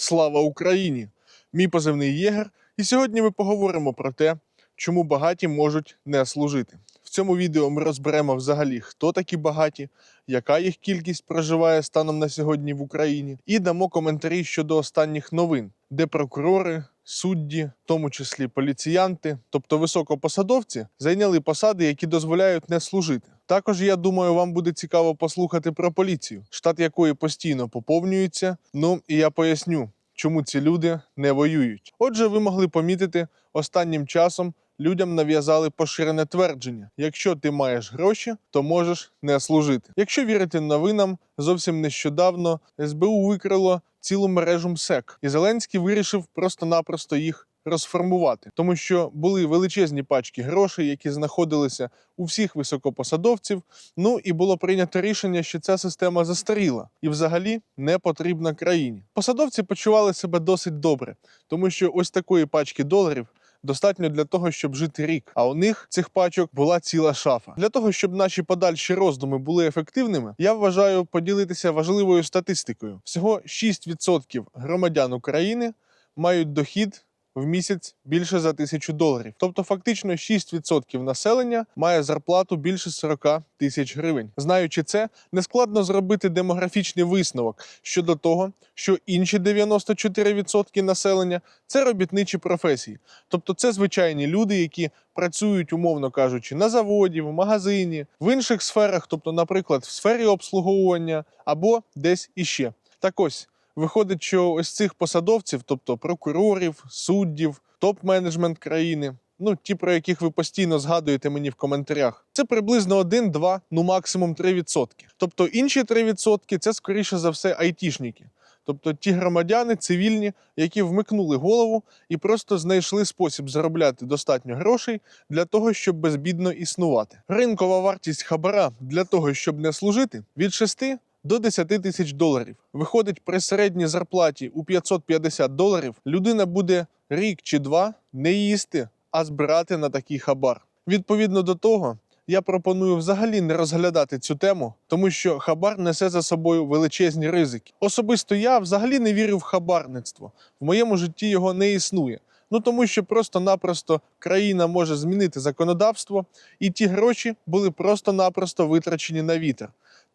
Слава Україні! Мій позивний Єгер, і сьогодні ми поговоримо про те, чому багаті можуть не служити. В цьому відео ми розберемо взагалі, хто такі багаті, яка їх кількість проживає станом на сьогодні в Україні, і дамо коментарі щодо останніх новин, де прокурори, судді, в тому числі поліціянти, тобто високопосадовці, зайняли посади, які дозволяють не служити. Також я думаю, вам буде цікаво послухати про поліцію, штат якої постійно поповнюється. Ну і я поясню, чому ці люди не воюють. Отже, ви могли помітити, останнім часом людям нав'язали поширене твердження: якщо ти маєш гроші, то можеш не служити. Якщо вірити новинам, зовсім нещодавно СБУ викрило цілу мережу МСЕК, і Зеленський вирішив просто-напросто їх. Розформувати, тому що були величезні пачки грошей, які знаходилися у всіх високопосадовців. Ну і було прийнято рішення, що ця система застаріла і взагалі не потрібна країні. Посадовці почували себе досить добре, тому що ось такої пачки доларів достатньо для того, щоб жити рік. А у них цих пачок була ціла шафа. Для того, щоб наші подальші роздуми були ефективними, я вважаю поділитися важливою статистикою. Всього 6% громадян України мають дохід. В місяць більше за тисячу доларів, тобто фактично 6% населення має зарплату більше 40 тисяч гривень. Знаючи це, нескладно зробити демографічний висновок щодо того, що інші 94% населення це робітничі професії, тобто це звичайні люди, які працюють, умовно кажучи, на заводі, в магазині, в інших сферах, тобто, наприклад, в сфері обслуговування або десь іще. Так ось. Виходить, що ось цих посадовців, тобто прокурорів, суддів, топ-менеджмент країни, ну ті, про яких ви постійно згадуєте мені в коментарях, це приблизно 1, 2, ну максимум 3%. Тобто інші 3% це скоріше за все айтішники. Тобто ті громадяни цивільні, які вмикнули голову і просто знайшли спосіб заробляти достатньо грошей для того, щоб безбідно існувати. Ринкова вартість хабара для того, щоб не служити, від 6 до 10 тисяч доларів. Виходить, при середній зарплаті у 550 доларів людина буде рік чи два не їсти, а збирати на такий хабар. Відповідно до того, я пропоную взагалі не розглядати цю тему, тому що хабар несе за собою величезні ризики. Особисто я взагалі не вірю в хабарництво. В моєму житті його не існує. Ну тому що просто-напросто країна може змінити законодавство, і ті гроші були просто-напросто витрачені на вітер.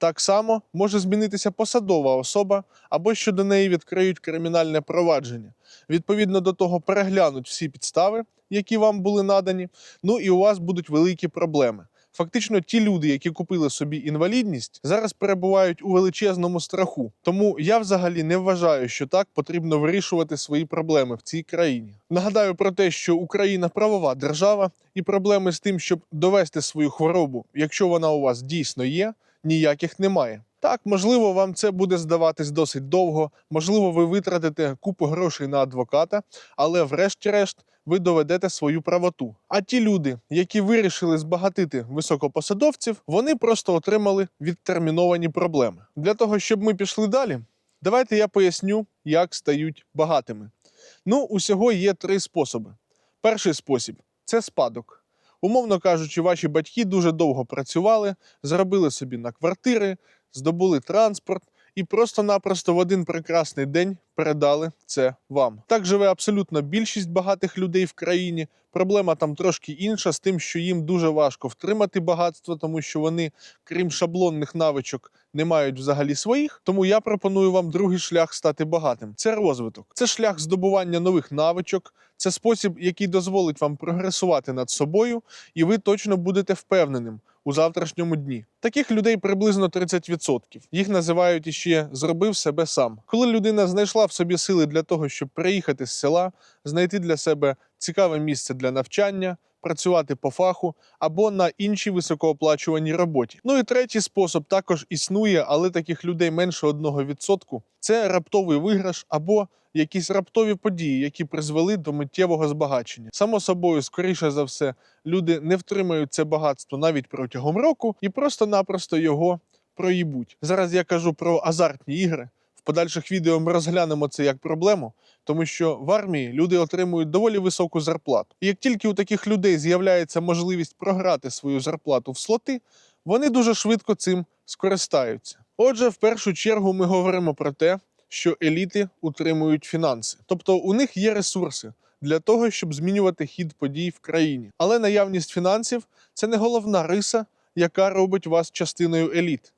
Так само може змінитися посадова особа або щодо неї відкриють кримінальне провадження. Відповідно до того, переглянуть всі підстави, які вам були надані. Ну і у вас будуть великі проблеми. Фактично, ті люди, які купили собі інвалідність, зараз перебувають у величезному страху. Тому я взагалі не вважаю, що так потрібно вирішувати свої проблеми в цій країні. Нагадаю про те, що Україна правова держава, і проблеми з тим, щоб довести свою хворобу, якщо вона у вас дійсно є, ніяких немає. Так, можливо, вам це буде здаватись досить довго, можливо, ви витратите купу грошей на адвоката, але врешті-решт ви доведете свою правоту. А ті люди, які вирішили збагатити високопосадовців, вони просто отримали відтерміновані проблеми. Для того, щоб ми пішли далі, давайте я поясню, як стають багатими. Ну, усього є три способи. Перший спосіб це спадок. Умовно кажучи, ваші батьки дуже довго працювали, заробили собі на квартири, здобули транспорт і просто-напросто в один прекрасний день передали це вам. Так живе абсолютно більшість багатих людей в країні. Проблема там трошки інша з тим, що їм дуже важко втримати багатство, тому що вони, крім шаблонних навичок, не мають взагалі своїх. Тому я пропоную вам другий шлях стати багатим. Це розвиток, це шлях здобування нових навичок, це спосіб, який дозволить вам прогресувати над собою, і ви точно будете впевненим у завтрашньому дні. Таких людей приблизно 30%. Їх називають іще зробив себе сам. Коли людина знайшла в собі сили для того, щоб приїхати з села, знайти для себе цікаве місце для навчання. Працювати по фаху або на іншій високооплачуваній роботі. Ну і третій спосіб також існує, але таких людей менше 1%. Це раптовий виграш або якісь раптові події, які призвели до миттєвого збагачення. Само собою, скоріше за все, люди не втримають це багатство навіть протягом року і просто-напросто його проїбуть. Зараз я кажу про азартні ігри. Подальших відео ми розглянемо це як проблему, тому що в армії люди отримують доволі високу зарплату. І як тільки у таких людей з'являється можливість програти свою зарплату в слоти, вони дуже швидко цим скористаються. Отже, в першу чергу ми говоримо про те, що еліти утримують фінанси, тобто у них є ресурси для того, щоб змінювати хід подій в країні. Але наявність фінансів це не головна риса, яка робить вас частиною еліт.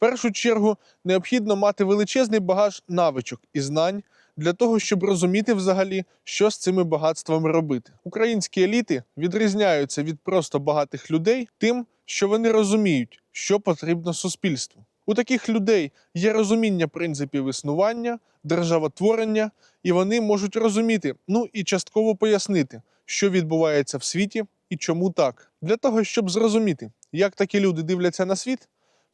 Першу чергу необхідно мати величезний багаж навичок і знань для того, щоб розуміти взагалі, що з цими багатствами робити. Українські еліти відрізняються від просто багатих людей тим, що вони розуміють, що потрібно суспільству. У таких людей є розуміння принципів існування, державотворення, і вони можуть розуміти, ну і частково пояснити, що відбувається в світі і чому так. Для того, щоб зрозуміти, як такі люди дивляться на світ,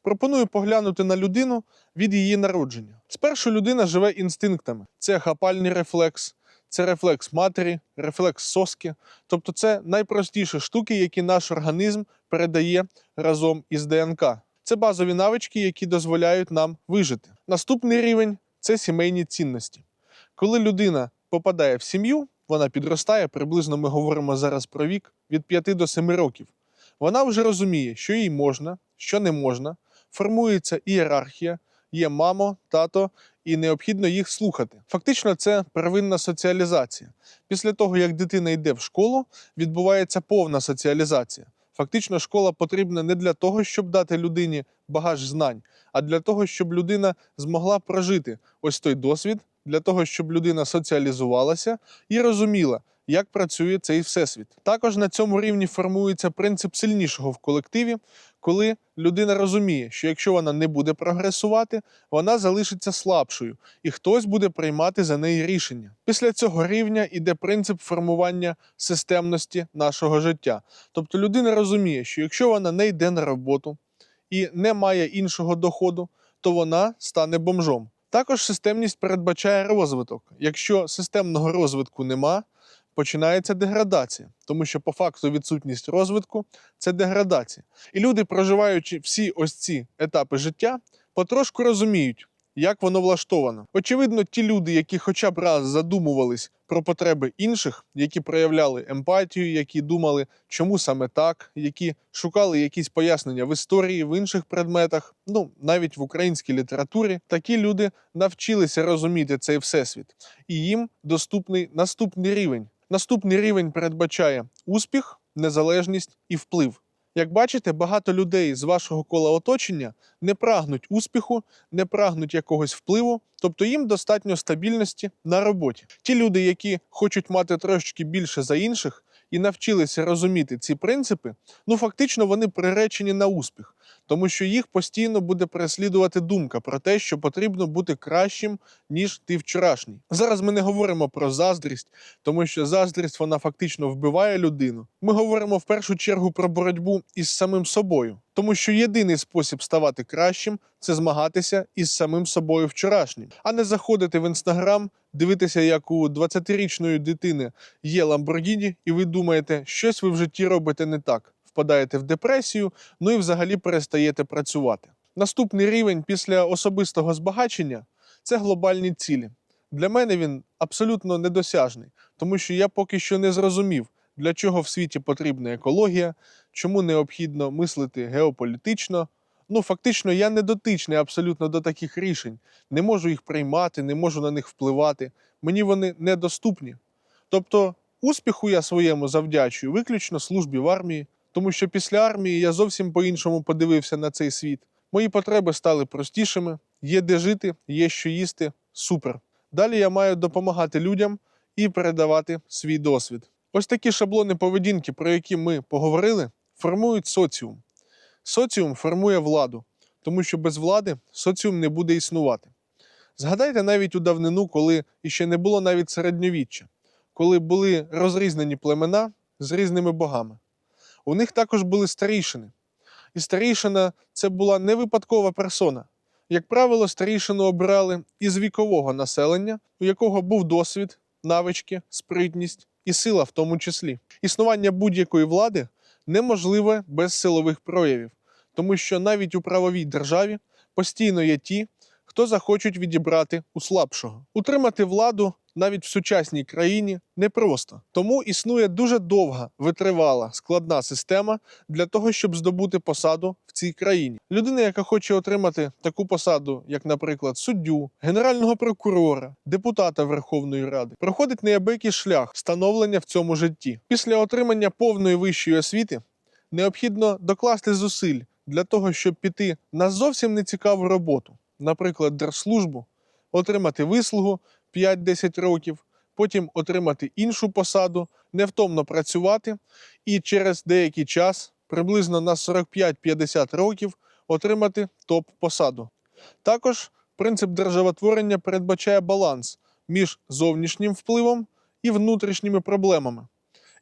пропоную поглянути на людину від її народження. Спершу людина живе інстинктами: це хапальний рефлекс, це рефлекс матері, рефлекс соски. Тобто, це найпростіші штуки, які наш організм передає разом із ДНК. Це базові навички, які дозволяють нам вижити. Наступний рівень це сімейні цінності. Коли людина попадає в сім'ю, вона підростає, приблизно ми говоримо зараз про вік від 5 до 7 років. Вона вже розуміє, що їй можна, що не можна, формується ієрархія, є мамо, тато, і необхідно їх слухати. Фактично, це первинна соціалізація. Після того, як дитина йде в школу, відбувається повна соціалізація. Фактично, школа потрібна не для того, щоб дати людині багаж знань, а для того, щоб людина змогла прожити ось той досвід, для того, щоб людина соціалізувалася і розуміла, як працює цей всесвіт. Також на цьому рівні формується принцип сильнішого в колективі, коли людина розуміє, що якщо вона не буде прогресувати, вона залишиться слабшою, і хтось буде приймати за неї рішення. Після цього рівня йде принцип формування системності нашого життя. Тобто людина розуміє, що якщо вона не йде на роботу і не має іншого доходу, то вона стане бомжом. Також системність передбачає розвиток. Якщо системного розвитку нема, починається деградація, тому що по факту відсутність розвитку це деградація. І люди, проживаючи всі ось ці етапи життя, потрошку розуміють, як воно влаштовано. Очевидно, ті люди, які хоча б раз задумувались про потреби інших, які проявляли емпатію, які думали, чому саме так, які шукали якісь пояснення в історії, в інших предметах, ну навіть в українській літературі, такі люди навчилися розуміти цей всесвіт, і їм доступний наступний рівень. Наступний рівень передбачає успіх, незалежність і вплив. Як бачите, багато людей з вашого кола оточення не прагнуть успіху, не прагнуть якогось впливу, тобто їм достатньо стабільності на роботі. Ті люди, які хочуть мати трошечки більше за інших і навчилися розуміти ці принципи, ну фактично вони приречені на успіх, тому що їх постійно буде переслідувати думка про те, що потрібно бути кращим, ніж ти вчорашній. Зараз ми не говоримо про заздрість, тому що заздрість вона фактично вбиває людину. Ми говоримо в першу чергу про боротьбу із самим собою, тому що єдиний спосіб ставати кращим це змагатися із самим собою вчорашнім, а не заходити в інстаграм, дивитися, як у 20-річної дитини є Ламборгіні, і ви думаєте, щось ви в житті робите не так. Впадаєте в депресію, ну і взагалі перестаєте працювати. Наступний рівень після особистого збагачення це глобальні цілі. Для мене він абсолютно недосяжний, тому що я поки що не зрозумів, для чого в світі потрібна екологія, чому необхідно мислити геополітично. Ну, фактично, я не дотичний абсолютно до таких рішень, не можу їх приймати, не можу на них впливати. Мені вони недоступні. Тобто, успіху я своєму завдячую виключно службі в армії, тому що після армії я зовсім по-іншому подивився на цей світ. Мої потреби стали простішими, є де жити, є що їсти. Супер. Далі я маю допомагати людям і передавати свій досвід. Ось такі шаблони поведінки, про які ми поговорили, формують соціум. Соціум формує владу, тому що без влади соціум не буде існувати. Згадайте навіть у давнину, коли іще не було навіть середньовіччя, коли були розрізнені племена з різними богами. У них також були старішини. І старішина це була не випадкова персона. Як правило, старішину обирали із вікового населення, у якого був досвід, навички, спритність і сила в тому числі. Існування будь-якої влади неможливе без силових проявів, тому що навіть у правовій державі постійно є ті, хто захочуть відібрати у слабшого. Утримати владу навіть в сучасній країні непросто. Тому існує дуже довга, витривала, складна система для того, щоб здобути посаду в цій країні. Людина, яка хоче отримати таку посаду, як, наприклад, суддю, генерального прокурора, депутата Верховної Ради, проходить неабиякий шлях становлення в цьому житті. Після отримання повної вищої освіти необхідно докласти зусиль для того, щоб піти на зовсім нецікаву роботу, наприклад, держслужбу, отримати вислугу 5-10 років, потім отримати іншу посаду, невтомно працювати і через деякий час, приблизно на 45-50 років, отримати топ-посаду. Також принцип державотворення передбачає баланс між зовнішнім впливом і внутрішніми проблемами.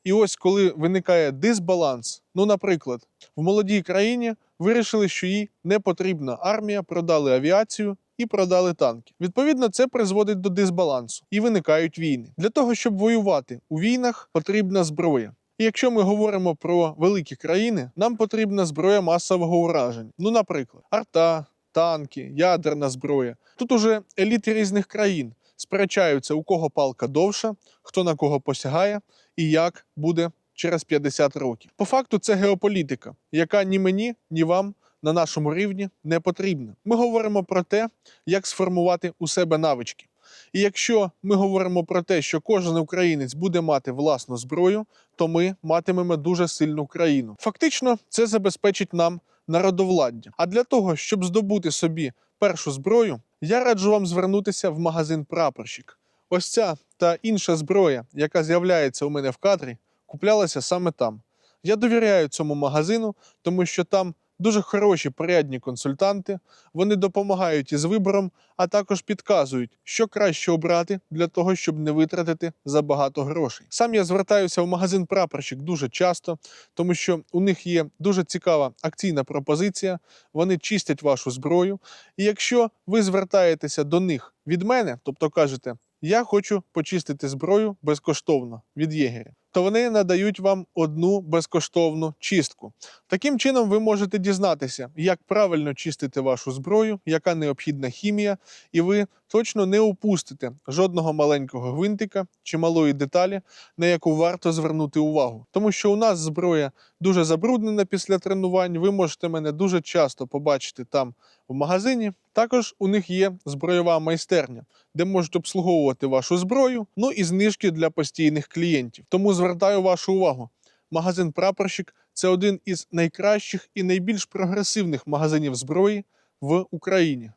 І ось коли виникає дисбаланс, ну, наприклад, в молодій країні вирішили, що їй не потрібна армія, продали авіацію і продали танки. Відповідно, це призводить до дисбалансу і виникають війни. Для того, щоб воювати у війнах, потрібна зброя. І якщо ми говоримо про великі країни, нам потрібна зброя масового ураження. Ну, наприклад, арта, танки, ядерна зброя. Тут уже еліти різних країн сперечаються, у кого палка довша, хто на кого посягає і як буде через 50 років. По факту, це геополітика, яка ні мені, ні вам на нашому рівні не потрібна. Ми говоримо про те, як сформувати у себе навички. І якщо ми говоримо про те, що кожен українець буде мати власну зброю, то ми матимемо дуже сильну країну. Фактично, це забезпечить нам народовладдя. А для того, щоб здобути собі першу зброю, я раджу вам звернутися в магазин Прапорщик. Ось ця та інша зброя, яка з'являється у мене в кадрі, куплялася саме там. Я довіряю цьому магазину, тому що там дуже хороші порядні консультанти. Вони допомагають із вибором, а також підказують, що краще обрати для того, щоб не витратити забагато грошей. Сам я звертаюся в магазин Прапорщик дуже часто, тому що у них є дуже цікава акційна пропозиція. Вони чистять вашу зброю. І якщо ви звертаєтеся до них від мене, тобто кажете, я хочу почистити зброю безкоштовно від єгеря, то вони надають вам одну безкоштовну чистку. Таким чином, ви можете дізнатися, як правильно чистити вашу зброю, яка необхідна хімія, і ви точно не упустите жодного маленького гвинтика чи малої деталі, на яку варто звернути увагу. Тому що у нас зброя дуже забруднена після тренувань. Ви можете мене дуже часто побачити там в магазині. Також у них є збройова майстерня, де можуть обслуговувати вашу зброю, ну і знижки для постійних клієнтів. Тому звертаю вашу увагу. Магазин Прапорщик це один із найкращих і найбільш прогресивних магазинів зброї в Україні.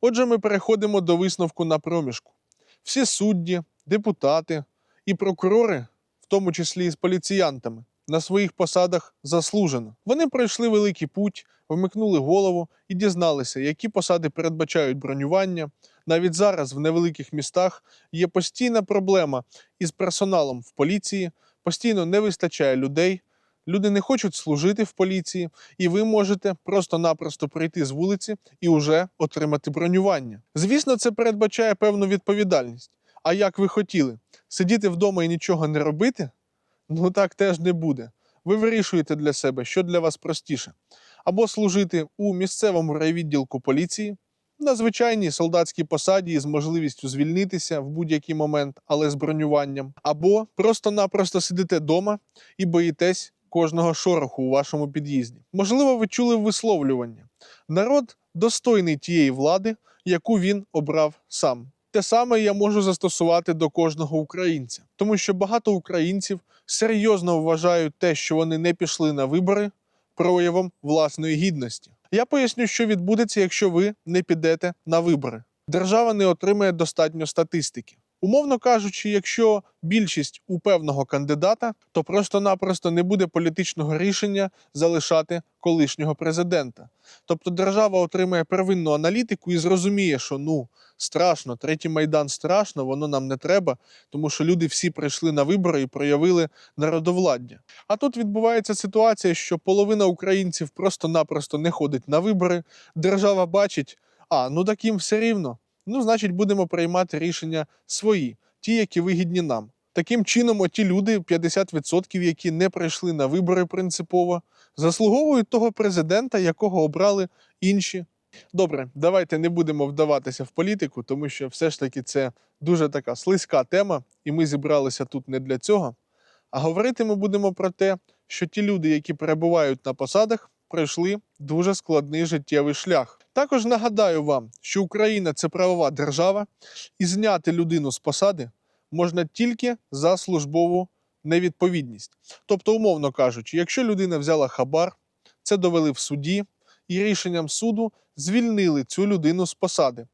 Отже, ми переходимо до висновку на проміжку. Всі судді, депутати і прокурори, в тому числі і з поліціянтами, на своїх посадах заслужено. Вони пройшли великий путь, вмикнули голову і дізналися, які посади передбачають бронювання. Навіть зараз в невеликих містах є постійна проблема із персоналом в поліції, постійно не вистачає людей. Люди не хочуть служити в поліції, і ви можете просто-напросто прийти з вулиці і вже отримати бронювання. Звісно, це передбачає певну відповідальність. А як ви хотіли сидіти вдома і нічого не робити? Ну так теж не буде. Ви вирішуєте для себе, що для вас простіше, або служити у місцевому райвідділку поліції на звичайній солдатській посаді з можливістю звільнитися в будь-який момент, але з бронюванням, або просто-напросто сидите вдома і боїтесь кожного шороху у вашому під'їзді. Можливо, ви чули висловлювання. Народ достойний тієї влади, яку він обрав сам. Те саме я можу застосувати до кожного українця, тому що багато українців серйозно вважають те, що вони не пішли на вибори, проявом власної гідності. Я поясню, що відбудеться, якщо ви не підете на вибори. Держава не отримає достатньо статистики. Умовно кажучи, якщо більшість у певного кандидата, то просто-напросто не буде політичного рішення залишати колишнього президента. Тобто держава отримає первинну аналітику і зрозуміє, що ну страшно, третій майдан страшно, воно нам не треба, тому що люди всі прийшли на вибори і проявили народовладдя. А тут відбувається ситуація, що половина українців просто-напросто не ходить на вибори. Держава бачить, а ну так їм все рівно. Ну, значить, будемо приймати рішення свої, ті, які вигідні нам. Таким чином, оті люди, 50%, які не прийшли на вибори принципово, заслуговують того президента, якого обрали інші Добре, давайте не будемо вдаватися в політику, тому що все ж таки це дуже така слизька тема, і ми зібралися тут не для цього. А говорити ми будемо про те, що ті люди, які перебувають на посадах, пройшли дуже складний життєвий шлях. Також нагадаю вам, що Україна це правова держава, і зняти людину з посади можна тільки за службову невідповідність. Тобто, умовно кажучи, якщо людина взяла хабар, це довели в суді, і рішенням суду звільнили цю людину з посади.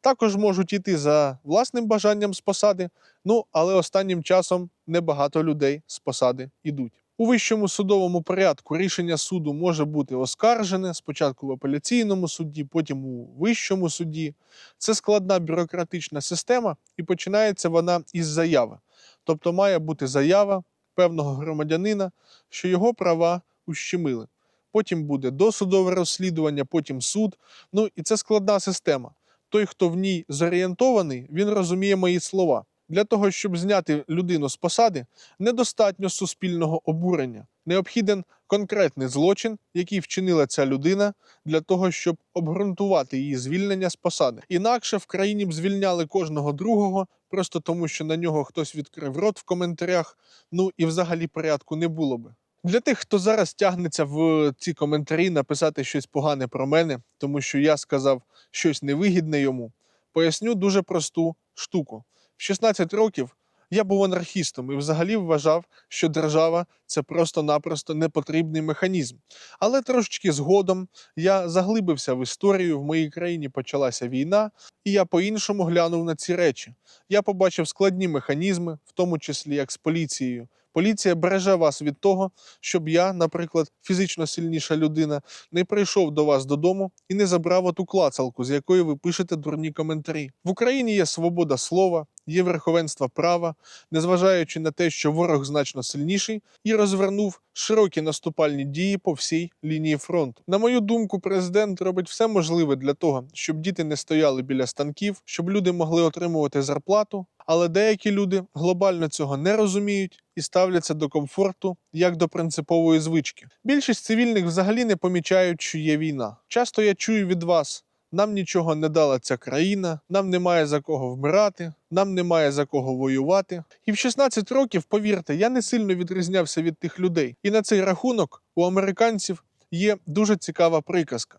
Також можуть іти за власним бажанням з посади, ну але останнім часом небагато людей з посади йдуть. У вищому судовому порядку рішення суду може бути оскаржене спочатку в апеляційному суді, потім у вищому суді. Це складна бюрократична система, і починається вона із заяви. Тобто має бути заява певного громадянина, що його права ущемили. Потім буде досудове розслідування, потім суд. Ну і це складна система. Той, хто в ній зорієнтований, він розуміє мої слова. Для того, щоб зняти людину з посади, недостатньо суспільного обурення. Необхіден конкретний злочин, який вчинила ця людина, для того, щоб обґрунтувати її звільнення з посади. Інакше в країні б звільняли кожного другого, просто тому, що на нього хтось відкрив рот в коментарях. Ну і взагалі порядку не було би. Для тих, хто зараз тягнеться в ці коментарі написати щось погане про мене, тому що я сказав щось невигідне йому, поясню дуже просту штуку. В 16 років я був анархістом і взагалі вважав, що держава це просто-напросто непотрібний механізм. Але трошечки згодом я заглибився в історію. В моїй країні почалася війна, і я по-іншому глянув на ці речі. Я побачив складні механізми, в тому числі як з поліцією. Поліція береже вас від того, щоб я, наприклад, фізично сильніша людина, не прийшов до вас додому і не забрав оту клацалку, з якої ви пишете дурні коментарі. В Україні є свобода слова, є верховенство права, незважаючи на те, що ворог значно сильніший, і розвернув широкі наступальні дії по всій лінії фронту. На мою думку, президент робить все можливе для того, щоб діти не стояли біля станків, щоб люди могли отримувати зарплату. Але деякі люди глобально цього не розуміють і ставляться до комфорту як до принципової звички. Більшість цивільних взагалі не помічають, що є війна. Часто я чую від вас. Нам нічого не дала ця країна, нам немає за кого вмирати, нам немає за кого воювати. І в 16 років, повірте, я не сильно відрізнявся від тих людей. І на цей рахунок у американців є дуже цікава приказка: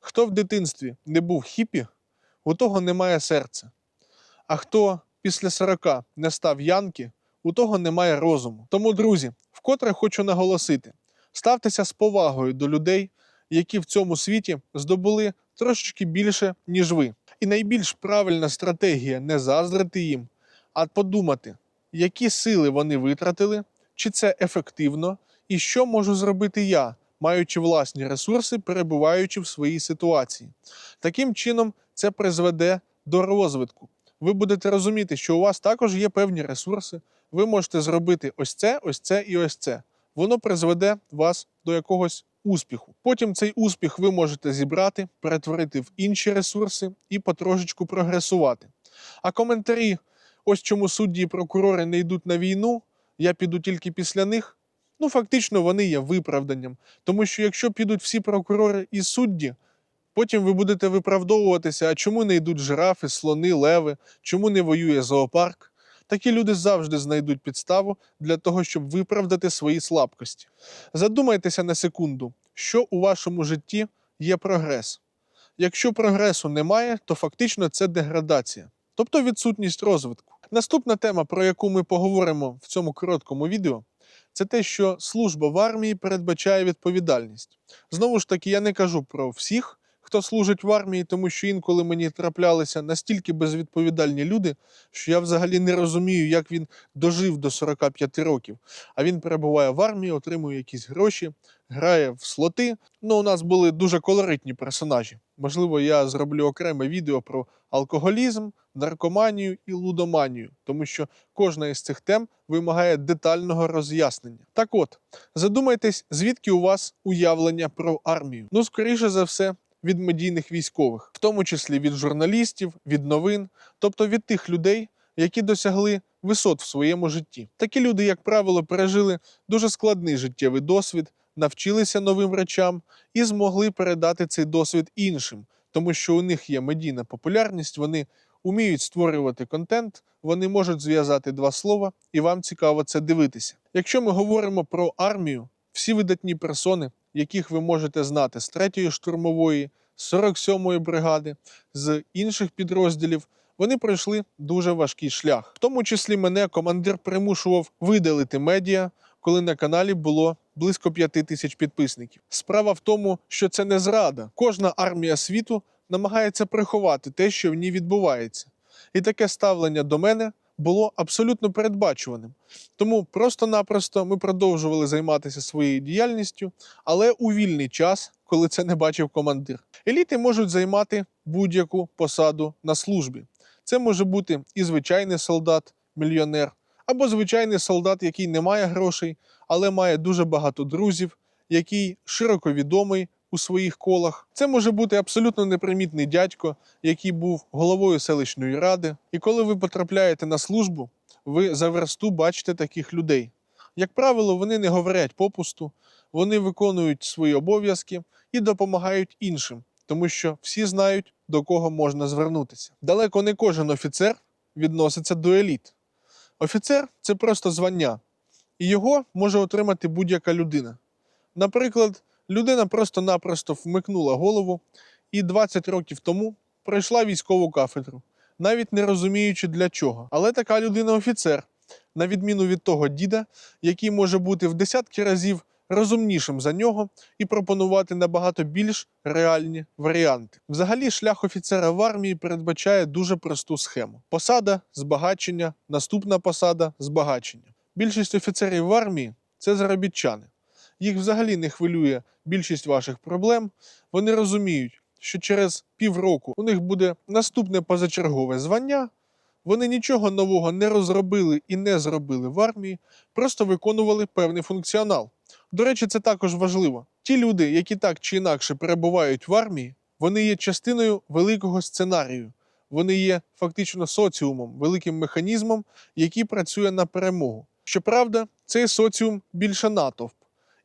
хто в дитинстві не був хіпі, у того немає серця. А хто після 40 не став янки, у того немає розуму. Тому, друзі, вкотре хочу наголосити: ставтеся з повагою до людей, які в цьому світі здобули трошечки більше, ніж ви. І найбільш правильна стратегія не заздрити їм, а подумати, які сили вони витратили, чи це ефективно, і що можу зробити я, маючи власні ресурси, перебуваючи в своїй ситуації. Таким чином, це призведе до розвитку. Ви будете розуміти, що у вас також є певні ресурси. Ви можете зробити ось це, ось це і ось це. Воно призведе вас до якогось успіху. Потім цей успіх ви можете зібрати, перетворити в інші ресурси і потрошечку прогресувати. А коментарі, ось чому судді і прокурори не йдуть на війну, я піду тільки після них. Ну, фактично, вони є виправданням. Тому що якщо підуть всі прокурори і судді, потім ви будете виправдовуватися, а чому не йдуть жирафи, слони, леви, чому не воює зоопарк. Такі люди завжди знайдуть підставу для того, щоб виправдати свої слабкості. Задумайтеся на секунду, що у вашому житті є прогрес. Якщо прогресу немає, то фактично це деградація, тобто відсутність розвитку. Наступна тема, про яку ми поговоримо в цьому короткому відео, це те, що служба в армії передбачає відповідальність. Знову ж таки, я не кажу про всіх, хто служить в армії, тому що інколи мені траплялися настільки безвідповідальні люди, що я взагалі не розумію, як він дожив до 45 років. А він перебуває в армії, отримує якісь гроші, грає в слоти. Ну, у нас були дуже колоритні персонажі. Можливо, я зроблю окреме відео про алкоголізм, наркоманію і лудоманію, тому що кожна із цих тем вимагає детального роз'яснення. Так от, задумайтесь, звідки у вас уявлення про армію. Ну, скоріше за все, від медійних військових, в тому числі від журналістів, від новин, тобто від тих людей, які досягли висот в своєму житті. Такі люди, як правило, пережили дуже складний життєвий досвід, навчилися новим речам і змогли передати цей досвід іншим, тому що у них є медійна популярність, вони уміють створювати контент, вони можуть зв'язати два слова, і вам цікаво це дивитися. Якщо ми говоримо про армію, всі видатні персони, яких ви можете знати з 3-ї штурмової, з 47-ї бригади, з інших підрозділів, вони пройшли дуже важкий шлях. В тому числі мене командир примушував видалити медіа, коли на каналі було близько 5 тисяч підписників. Справа в тому, що це не зрада. Кожна армія світу намагається приховати те, що в ній відбувається. І таке ставлення до мене було абсолютно передбачуваним. Тому просто-напросто ми продовжували займатися своєю діяльністю, але у вільний час, коли це не бачив командир. Еліти можуть займати будь-яку посаду на службі. Це може бути і звичайний солдат, мільйонер, або звичайний солдат, який не має грошей, але має дуже багато друзів, який широко відомий у своїх колах. Це може бути абсолютно непримітний дядько, який був головою селищної ради. І коли ви потрапляєте на службу, ви за версту бачите таких людей. Як правило, вони не говорять попусту, вони виконують свої обов'язки і допомагають іншим, тому що всі знають, до кого можна звернутися. Далеко не кожен офіцер відноситься до еліт. Офіцер це просто звання, і його може отримати будь-яка людина. Наприклад, людина просто-напросто вмикнула голову і 20 років тому пройшла військову кафедру, навіть не розуміючи для чого. Але така людина офіцер, на відміну від того діда, який може бути в десятки разів розумнішим за нього і пропонувати набагато більш реальні варіанти. Взагалі, шлях офіцера в армії передбачає дуже просту схему: посада, збагачення, наступна посада, збагачення. Більшість офіцерів в армії це заробітчани. Їх взагалі не хвилює більшість ваших проблем. Вони розуміють, що через півроку у них буде наступне позачергове звання. Вони нічого нового не розробили і не зробили в армії, просто виконували певний функціонал. До речі, це також важливо. Ті люди, які так чи інакше перебувають в армії, вони є частиною великого сценарію. Вони є фактично соціумом, великим механізмом, який працює на перемогу. Щоправда, цей соціум більше натовп.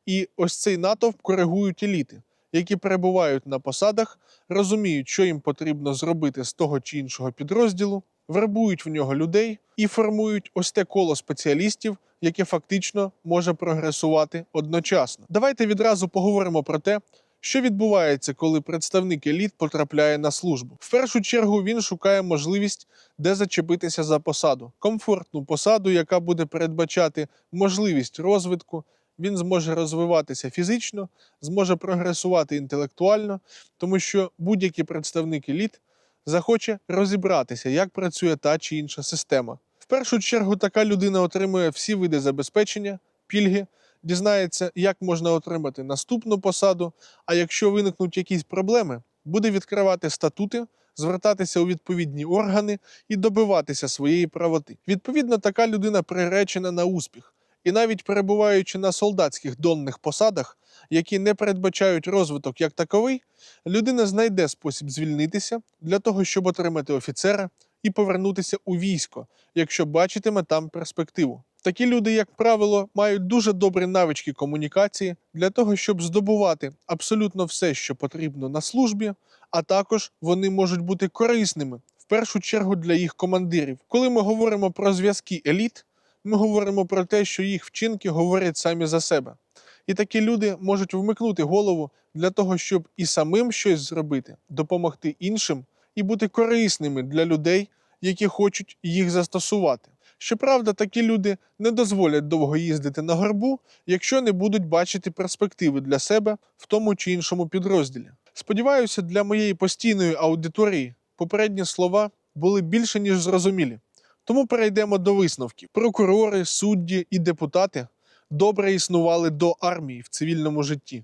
І ось цей натовп коригують еліти, які перебувають на посадах, розуміють, що їм потрібно зробити з того чи іншого підрозділу, вербують в нього людей і формують ось те коло спеціалістів, яке фактично може прогресувати одночасно. Давайте відразу поговоримо про те, що відбувається, коли представник еліт потрапляє на службу. В першу чергу він шукає можливість, де зачепитися за посаду, комфортну посаду, яка буде передбачати можливість розвитку. Він зможе розвиватися фізично, зможе прогресувати інтелектуально, тому що будь-який представник еліт захоче розібратися, як працює та чи інша система. В першу чергу така людина отримує всі види забезпечення, пільги, дізнається, як можна отримати наступну посаду. А якщо виникнуть якісь проблеми, буде відкривати статути, звертатися у відповідні органи і добиватися своєї правоти. Відповідно, така людина приречена на успіх. І навіть перебуваючи на солдатських донних посадах, які не передбачають розвиток як таковий, людина знайде спосіб звільнитися для того, щоб отримати офіцера і повернутися у військо, якщо бачитиме там перспективу. Такі люди, як правило, мають дуже добрі навички комунікації для того, щоб здобувати абсолютно все, що потрібно на службі, а також вони можуть бути корисними в першу чергу для їх командирів. Коли ми говоримо про зв'язки еліт, ми говоримо про те, що їх вчинки говорять самі за себе. І такі люди можуть вмикнути голову для того, щоб і самим щось зробити, допомогти іншим і бути корисними для людей, які хочуть їх застосувати. Щоправда, такі люди не дозволять довго їздити на горбу, якщо не будуть бачити перспективи для себе в тому чи іншому підрозділі. Сподіваюся, для моєї постійної аудиторії попередні слова були більше ніж зрозумілі. Тому перейдемо до висновків. Прокурори, судді і депутати добре існували до армії в цивільному житті.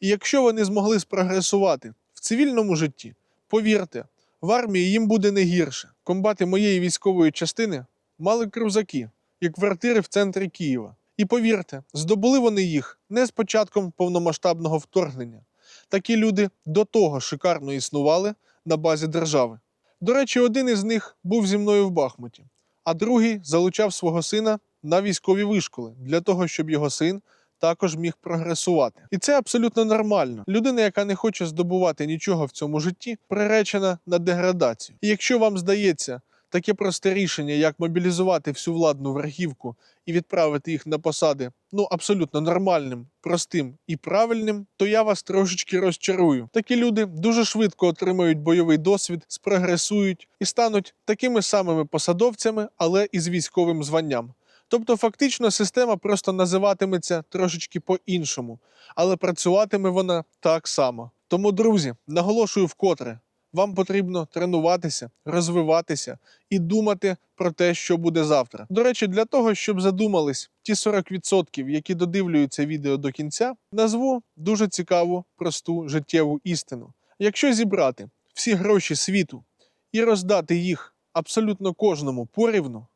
І якщо вони змогли спрогресувати в цивільному житті, повірте, в армії їм буде не гірше. Комбати моєї військової частини мали крузаки і квартири в центрі Києва. І повірте, здобули вони їх не з початком повномасштабного вторгнення. Такі люди до того шикарно існували на базі держави. До речі, один із них був зі мною в Бахмуті, а другий залучав свого сина на військові вишколи для того, щоб його син також міг прогресувати. І це абсолютно нормально. Людина, яка не хоче здобувати нічого в цьому житті, приречена на деградацію. І якщо вам здається, таке просте рішення, як мобілізувати всю владну верхівку і відправити їх на посади, ну абсолютно нормальним, простим і правильним, то я вас трошечки розчарую. Такі люди дуже швидко отримають бойовий досвід, спрогресують і стануть такими самими посадовцями, але із військовим званням. Тобто, фактично, система просто називатиметься трошечки по-іншому, але працюватиме вона так само. Тому, друзі, наголошую вкотре. Вам потрібно тренуватися, розвиватися і думати про те, що буде завтра. До речі, для того, щоб задумались ті 40%, які додивлюються відео до кінця, назву дуже цікаву, просту життєву істину. Якщо зібрати всі гроші світу і роздати їх абсолютно кожному порівну,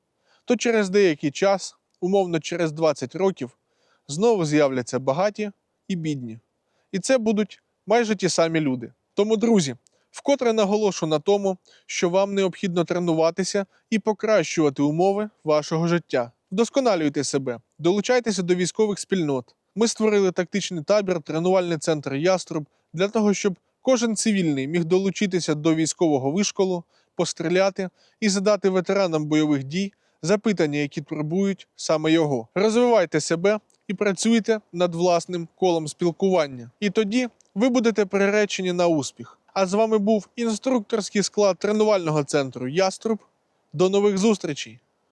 то через деякий час, умовно через 20 років, знову з'являться багаті і бідні. І це будуть майже ті самі люди. Тому, друзі, вкотре наголошу на тому, що вам необхідно тренуватися і покращувати умови вашого життя. Вдосконалюйте себе, долучайтеся до військових спільнот. Ми створили тактичний табір, тренувальний центр Яструб для того, щоб кожен цивільний міг долучитися до військового вишколу, постріляти і задати ветеранам бойових дій запитання, які турбують саме його. Розвивайте себе і працюйте над власним колом спілкування. І тоді ви будете приречені на успіх. А з вами був інструкторський склад тренувального центру Яструб. До нових зустрічей!